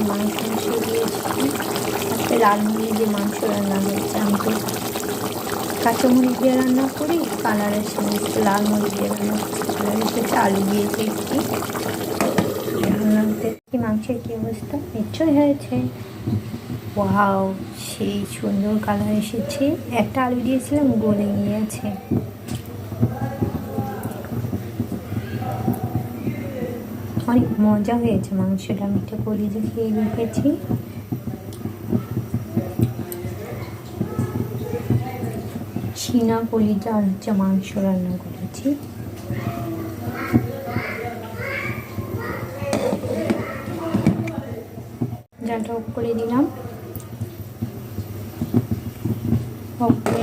মাংস দিয়েছি। আজকে লাল মুড়ি দিয়ে মাংস রান্না হয়েছে আমি তো। কাঁচা মুড়ি দিয়ে রান্না করি কালার এসে লাল মুড়ি দিয়ে রান্না কালার এসেছে আলু দিয়েছি একটি রান্না দেখি মাংসের কী অবস্থা? নিশ্চয়ই হয়েছে। ওয়াও, সেই সুন্দর কালার এসেছে। একটা আলু দিয়েছিলাম, গলে গিয়েছে। অনেক মজা হয়েছে মাংসটা আমি একটা কলিজা খেয়ে রেখেছি। চীনা কলিজা আর হচ্ছে মাংস রান্না করেছি। জালটা অফ করে দিলাম। অফ করে